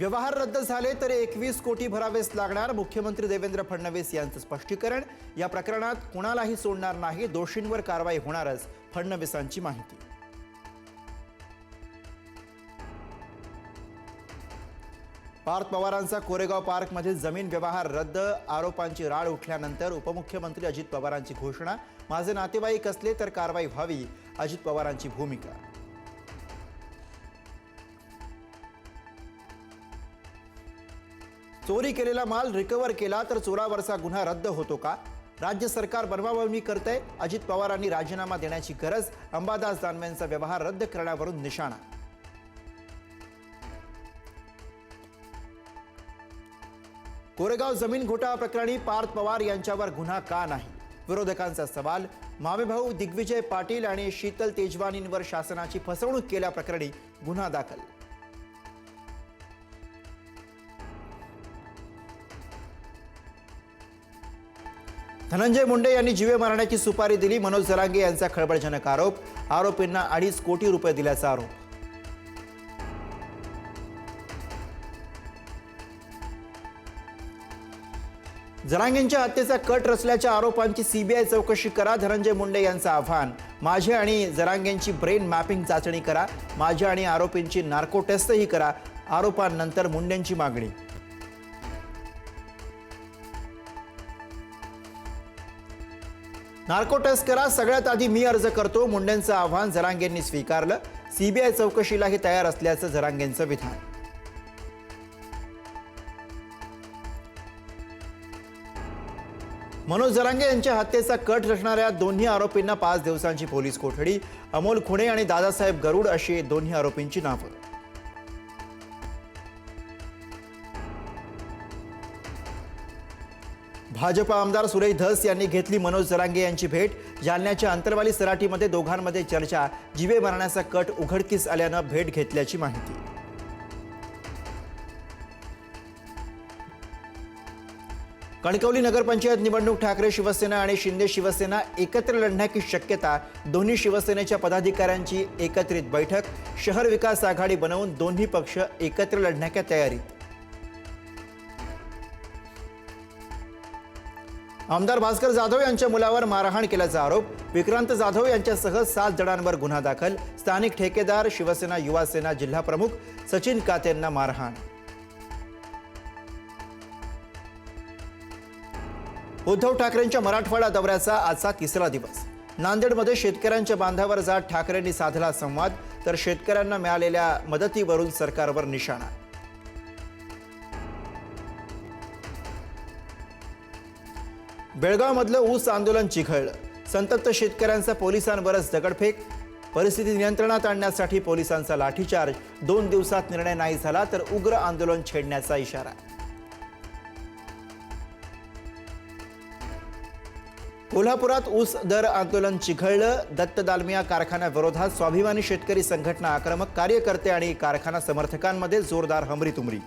व्यवहार रद्द झाले तर एकवीस कोटी भरावेच लागणार. मुख्यमंत्री देवेंद्र फडणवीस यांचं स्पष्टीकरण. या प्रकरणात कुणालाही सोडणार नाही. दोषींवर कारवाई होणारच फडणवीसांची माहिती. पार्थ पवारांचा कोरेगाव पार्कमधील जमीन व्यवहार रद्द. आरोपांची राळ उठल्यानंतर उपमुख्यमंत्री अजित पवारांची घोषणा. माझे नातेवाईक असले तर कारवाई व्हावी अजित पवारांची भूमिका. चोरी केलेला माल रिकव्हर केला तर चोरावरचा गुन्हा रद्द होतो का? राज्य सरकार बनवाबनवी करतंय. अजित पवारांनी राजीनामा देण्याची गरज अंबादास दानवेंचा व्यवहार रद्द करण्यावरून निशाणा. कोरेगाव जमीन घोटाळा प्रकरणी पार्थ पवार यांच्यावर गुन्हा का नाही? विरोधकांचा सवाल मामेभाऊ दिग्विजय पाटील आणि शीतल तेजवानींवर शासनाची फसवणूक केल्याप्रकरणी गुन्हा दाखल. धनंजय मुंडे यांनी जीवे मारण्याची सुपारी दिली. मनोज जरांगे यांचा खळबळजनक आरोप. आरोपींना अडीच कोटी रुपये दिल्याचा आरोप. जरांगेंच्या हत्येचा कट रचल्याच्या आरोपांची सीबीआय चौकशी करा. धनंजय मुंडे यांचं आव्हान. माझे आणि जरांगेंची ब्रेन मॅपिंग चाचणी करा. माझे आणि आरोपींची नार्को टेस्टही करा. आरोपांनंतर मुंडेंची मागणी. नार्को टेस्ट करा. सगळ्यात आधी मी अर्ज करतो. मुंडेंचं आव्हान झरांगेंनी स्वीकारलं. सीबीआय चौकशीलाही तयार असल्याचं झरांगेंचं विधान. मनोज जरांगे यांच्या हत्येचा कट रचणाऱ्या दोन्ही आरोपींना पाच दिवसांची पोलीस कोठडी. अमोल खुणे आणि दादासाहेब गरुड अशी दोन्ही आरोपींची नावं. भाजप आमदार सुरेश धस यांनी घेतली मनोज जरांगे यांची भेट. जालन्याच्या अंतरवाली सराटीमध्ये दोघांमध्ये चर्चा. जीवे मारण्याचा कट उघडकीस आल्यानं भेट घेतल्याची माहिती. कणकवली नगरपंचायत निवडणूक ठाकरे शिवसेना आणि शिंदे शिवसेना एकत्र लढण्याची शक्यता. दोन्ही शिवसेनेच्या पदाधिकाऱ्यांची एकत्रित बैठक. शहर विकास आघाडी बनवून दोन्ही पक्ष एकत्र लढण्याच्या तयारीत. आमदार भास्कर जाधव यांच्या मुलावर मारहाण केल्याचा आरोप. विक्रांत जाधव यांच्यासह सात जणांवर गुन्हा दाखल. स्थानिक ठेकेदार शिवसेना युवा सेना जिल्हा प्रमुख सचिन कातेंना मारहाण. उद्धव ठाकरेंच्या मराठवाडा दौऱ्याचा आजचा तिसरा दिवस. नांदेडमध्ये शेतकऱ्यांच्या बांधावर जात ठाकरेंनी साधला संवाद तर शेतकऱ्यांना मिळालेल्या मदतीवरून सरकारवर निशाणा. बेळगावमधलं ऊस आंदोलन चिघळलं संतप्त शेतकऱ्यांचा पोलिसांवरच दगडफेक. परिस्थिती नियंत्रणात आणण्यासाठी पोलिसांचा लाठीचार्ज. दोन दिवसात निर्णय नाही झाला तर उग्र आंदोलन छेडण्याचा इशारा. कोल्हापुरात ऊस दर आंदोलन चिघळलं दत्त दालमिया कारखान्याविरोधात स्वाभिमानी शेतकरी संघटना आक्रमक कार्यकर्ते आणि कारखाना समर्थकांमध्ये जोरदार हमरी तुमरी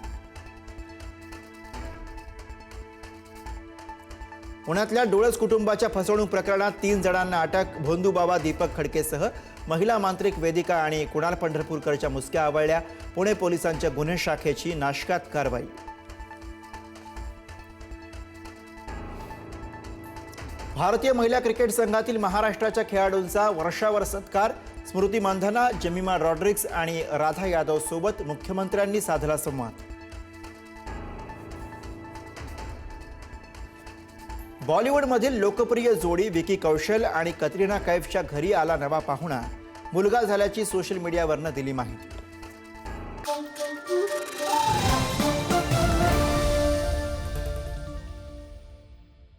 पुण्यातल्या डोळस कुटुंबाच्या फसवणूक प्रकरणात तीन जणांना अटक भोंदूबाबा दीपक खडकेसह महिला मांत्रिक वेदिका आणि कुणाल पंढरपूरकरच्या मुसक्या आवळल्या. पुणे पोलिसांच्या गुन्हे शाखेची नाशकात कारवाई. भारतीय महिला क्रिकेट संघातील महाराष्ट्राच्या खेळाडूंचा वर्षावर सत्कार. स्मृती मानधना जमीमा रॉड्रिक्स आणि राधा यादव सोबत मुख्यमंत्र्यांनी साधला संवाद. बॉलिवूडमधील लोकप्रिय जोडी विकी कौशल आणि कतरिना कैफच्या घरी आला नवा पाहुणा. मुलगा झाल्याची सोशल मीडियावरनं दिली माहिती.